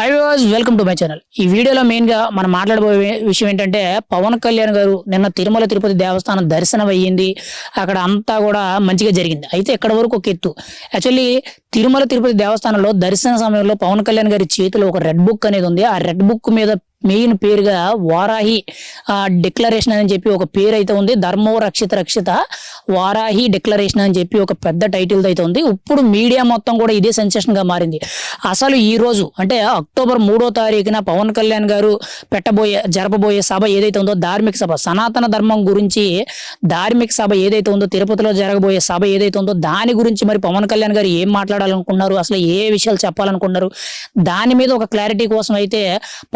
Hi guys welcome to my channel ఈ వీడియోలో మెయిన్గా మనం మాట్లాడబోయే విషయం ఏంటంటే పవన్ కళ్యాణ్ గారు నిన్న తిరుమల తిరుపతి దేవస్థానం దర్శనం అయ్యింది. అక్కడ అంతా కూడా మంచిగా జరిగింది. అయితే ఇక్కడ వరకు ఒక ఎత్తు? యాక్చువల్లీ తిరుమల తిరుపతి దేవస్థానంలో దర్శన సమయంలో పవన్ కళ్యాణ్ గారి చేతిలో ఒక రెడ్ బుక్ అనేది ఉంది. ఆ రెడ్ బుక్ మీద మెయిన్ పేరుగా వారాహి డిక్లరేషన్ అని చెప్పి ఒక పేరు అయితే ఉంది. ధర్మో రక్షిత రక్షిత వారాహి డిక్లరేషన్ అని చెప్పి ఒక పెద్ద టైటిల్ అయితే ఉంది. ఇప్పుడు మీడియా మొత్తం కూడా ఇదే సెన్సేషన్గా మారింది. అసలు ఈ రోజు అంటే అక్టోబర్ మూడో తారీఖున పవన్ కళ్యాణ్ గారు పెట్టబోయే జరపబోయే సభ ఏదైతే ఉందో ధార్మిక సభ సనాతన ధర్మం గురించి ధార్మిక సభ ఏదైతే ఉందో తిరుపతిలో జరగబోయే సభ ఏదైతే ఉందో దాని గురించి మరి పవన్ కళ్యాణ్ గారు ఏం మాట్లాడాలనుకున్నారు అసలు ఏ విషయాలు చెప్పాలనుకున్నారు దాని మీద ఒక క్లారిటీ కోసం అయితే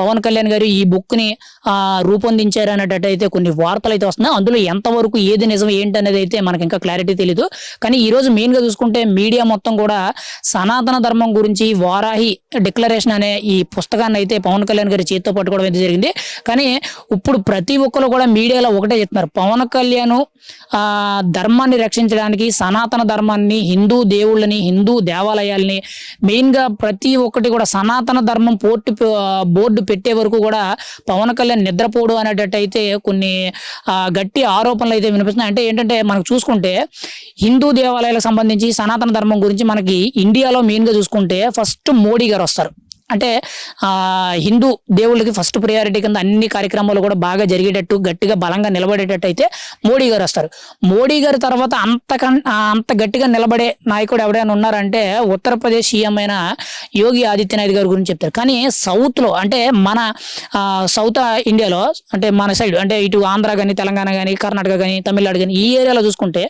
పవన్ కళ్యాణ్ గారు ఈ బుక్ని ఆ, రూపొందించారు అనేటట్టు అయితే కొన్ని వార్తలు అయితే వస్తున్నాయి. అందులో ఎంతవరకు ఏది నిజం ఏంటి అనేది అయితే మనకి ఇంకా క్లారిటీ తెలియదు కానీ ఈ రోజు మెయిన్గా చూసుకుంటే మీడియా మొత్తం కూడా సనాతన ధర్మం గురించి వారాహి డిక్లరేషన్ అనే ఈ పుస్తకాన్ని అయితే పవన్ కళ్యాణ్ గారి చేతితో పట్టుకోవడం అయితే జరిగింది. కానీ ఇప్పుడు ప్రతి ఒక్కరు కూడా మీడియాలో ఒకటే చెప్తున్నారు. పవన్ కళ్యాణ్ ఆ ధర్మాన్ని రక్షించడానికి సనాతన ధర్మాన్ని హిందూ దేవుళ్ళని హిందూ దేవాలయాల్ని మెయిన్గా ప్రతి ఒక్కటి కూడా సనాతన ధర్మం పోర్టు బోర్డు పెట్టే వరకు కూడా పవన్ కళ్యాణ్ నిద్రపోడు అనేటట్టు అయితే కొన్ని గట్టి ఆరోపణలు అయితే వినిపిస్తున్నాయి. అంటే ఏంటంటే మనకు చూసుకుంటే హిందూ దేవాలయాలకు సంబంధించి సనాతన ధర్మం గురించి మనకి ఇండియాలో మెయిన్గా చూసుకుంటే ఫస్ట్ మోడీ గారు వస్తారు. అంటే ఆ హిందూ దేవుళ్ళకి ఫస్ట్ ప్రియారిటీ కింద అన్ని కార్యక్రమాలు కూడా బాగా జరిగేటట్టు గట్టిగా బలంగా నిలబడేటట్టు అయితే మోడీ గారు వస్తారు. మోడీ గారి తర్వాత అంతకన్ అంత గట్టిగా నిలబడే నాయకుడు ఎవరైనా ఉన్నారంటే ఉత్తరప్రదేశ్ సీఎం అయిన యోగి ఆదిత్యనాథ్ గారి గురించి చెప్తారు. కానీ సౌత్లో అంటే మన ఆ, సౌత్ ఇండియాలో అంటే మన సైడ్ అంటే ఇటు ఆంధ్ర కానీ తెలంగాణ కానీ కర్ణాటక కానీ తమిళనాడు కానీ ఈ ఏరియాలో చూసుకుంటే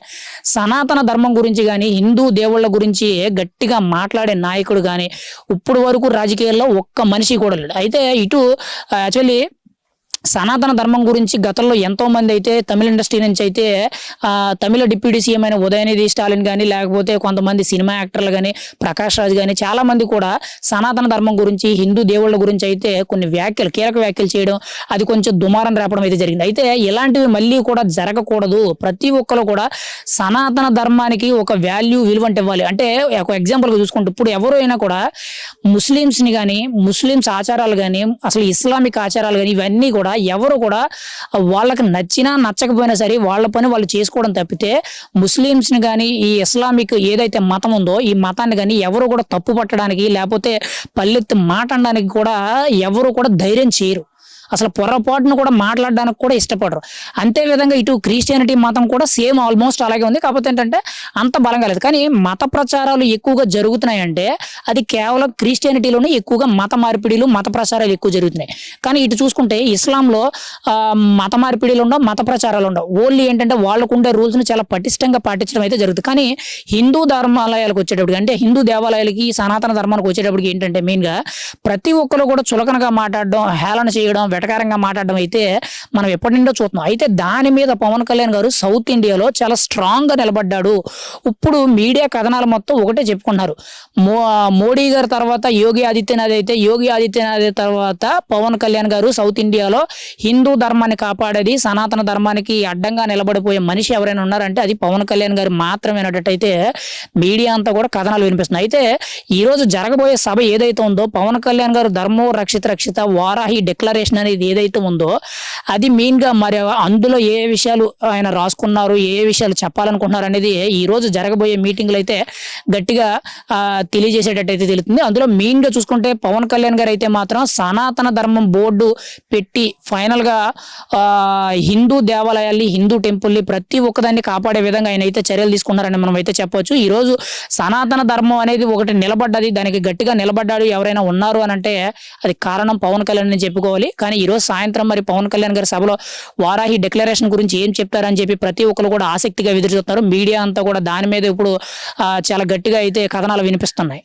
సనాతన ధర్మం గురించి కానీ హిందూ దేవుళ్ళ గురించి గట్టిగా మాట్లాడే నాయకుడు కానీ ఇప్పుడు వరకు రాజకీయ రాజకీయాల్లో ఒక్క మనిషి కూడా లేడు. అయితే ఇటు యాక్చువల్లీ సనాతన ధర్మం గురించి గతంలో ఎంతో మంది అయితే తమిళ ఇండస్ట్రీ నుంచి అయితే ఆ, తమిళ డిప్యూటీ సీఎం అయిన ఉదయనిధి స్టాలిన్ కానీ లేకపోతే కొంతమంది సినిమా యాక్టర్లు కానీ ప్రకాష్ రాజ్ కానీ చాలా మంది కూడా సనాతన ధర్మం గురించి హిందూ దేవుళ్ళ గురించి అయితే కొన్ని వ్యాఖ్యలు కీలక వ్యాఖ్యలు చేయడం అది కొంచెం దుమారం రేపడం అయితే జరిగింది. అయితే ఇలాంటివి మళ్ళీ కూడా జరగకూడదు. ప్రతి ఒక్కరు కూడా సనాతన ధర్మానికి ఒక వాల్యూ విలువ అంటే ఇవ్వాలి. అంటే ఒక ఎగ్జాంపుల్గా చూసుకుంటే ఇప్పుడు ఎవరైనా కూడా ముస్లిమ్స్ని కానీ ముస్లిమ్స్ ఆచారాలు కానీ అసలు ఇస్లామిక్ ఆచారాలు కానీ ఇవన్నీ కూడా ఎవరు కూడా వాళ్ళకి నచ్చినా నచ్చకపోయినా సరే వాళ్ళ పని వాళ్ళు చేసుకోవడం తప్పితే ముస్లిమ్స్ని కానీ ఈ ఇస్లామిక్ ఏదైతే మతం ఉందో ఈ మతాన్ని కానీ ఎవరు కూడా తప్పు పట్టడానికి లేకపోతే పల్లెత్తి మాట్లాడడానికి కూడా ఎవరు కూడా ధైర్యం చేయరు. అసలు పొరపాటును కూడా మాట్లాడడానికి కూడా ఇష్టపడరు. అంతే విధంగా ఇటు క్రిస్టియానిటీ మతం కూడా సేమ్ ఆల్మోస్ట్ అలాగే ఉంది. కాకపోతే ఏంటంటే అంత బలంగా లేదు. కానీ మత ప్రచారాలు ఎక్కువగా జరుగుతున్నాయంటే అది కేవలం క్రిస్టియానిటీలోనే ఎక్కువగా మత మార్పిడిలు మత ప్రచారాలు ఎక్కువ జరుగుతున్నాయి. కానీ ఇటు చూసుకుంటే ఇస్లాంలో మత మార్పిడిలు ఉండవు మత ప్రచారాలు ఉండవు. ఓన్లీ ఏంటంటే వాళ్ళకు ఉండే రూల్స్ని చాలా పటిష్టంగా పాటించడం అయితే జరుగుతుంది. కానీ హిందూ ధర్మాలయాలకు వచ్చేటప్పటికి అంటే హిందూ దేవాలయాలకి సనాతన ధర్మానికి వచ్చేటప్పటికి ఏంటంటే మెయిన్గా ప్రతి ఒక్కరు కూడా చులకనగా మాట్లాడడం హేళన చేయడం వెటకారంగా మాట్లాడడం అయితే మనం ఎప్పటి నుండో చూస్తున్నాం. అయితే దాని మీద పవన్ కళ్యాణ్ గారు సౌత్ ఇండియాలో చాలా స్ట్రాంగ్గా నిలబడ్డాడు. ఇప్పుడు మీడియా కథనాలు మొత్తం ఒకటే చెప్పుకున్నారు మో మోడీ గారి తర్వాత యోగి ఆదిత్యనాథ్ అయితే యోగి ఆదిత్యనాథ్ తర్వాత పవన్ కళ్యాణ్ గారు సౌత్ ఇండియాలో హిందూ ధర్మాన్ని కాపాడేది సనాతన ధర్మానికి అడ్డంగా నిలబడిపోయే మనిషి ఎవరైనా ఉన్నారంటే అది పవన్ కళ్యాణ్ గారు మాత్రమేనట్టయితే మీడియా అంతా కూడా కథనాలు వినిపిస్తున్నాయి. అయితే ఈ రోజు జరగబోయే సభ ఏదైతే ఉందో పవన్ కళ్యాణ్ గారు ధర్మో రక్షిత రక్షిత వారాహి డిక్లరేషన్ అనేది ఏదైతే ఉందో అది మెయిన్గా మరి అందులో ఏ విషయాలు ఆయన రాసుకున్నారు ఏ విషయాలు చెప్పాలనుకుంటున్నారు అనేది ఈ రోజు జరగబోయే మీటింగ్లు అయితే గట్టిగా తెలియజేసేటట్టయితే తెలుస్తుంది. అందులో మెయిన్గా చూసుకుంటే పవన్ కళ్యాణ్ గారు అయితే మాత్రం సనాతన ధర్మం బోర్డు పెట్టి ఫైనల్గా హిందూ దేవాలయాల్ని హిందూ టెంపుల్ని ప్రతి ఒక్కదాన్ని కాపాడే విధంగా ఆయన అయితే చర్యలు తీసుకున్నారని మనం అయితే చెప్పొచ్చు. ఈ రోజు సనాతన ధర్మం అనేది ఒకటి నిలబడ్డది దానికి గట్టిగా నిలబడ్డాడు ఎవరైనా ఉన్నారు అని అంటే అది కారణం పవన్ కళ్యాణ్ అని చెప్పుకోవాలి. కానీ ఈ రోజు సాయంత్రం మరి పవన్ కళ్యాణ్ గారి సభలో వారాహి డిక్లరేషన్ గురించి ఏం చెప్తారని చెప్పి ప్రతి ఒక్కరు కూడా ఆసక్తిగా ఎదురు చూస్తున్నారు. మీడియా అంతా కూడా దాని మీద ఇప్పుడు చాలా గట్టిగా అయితే కథనాలు వినిపిస్తున్నాయి.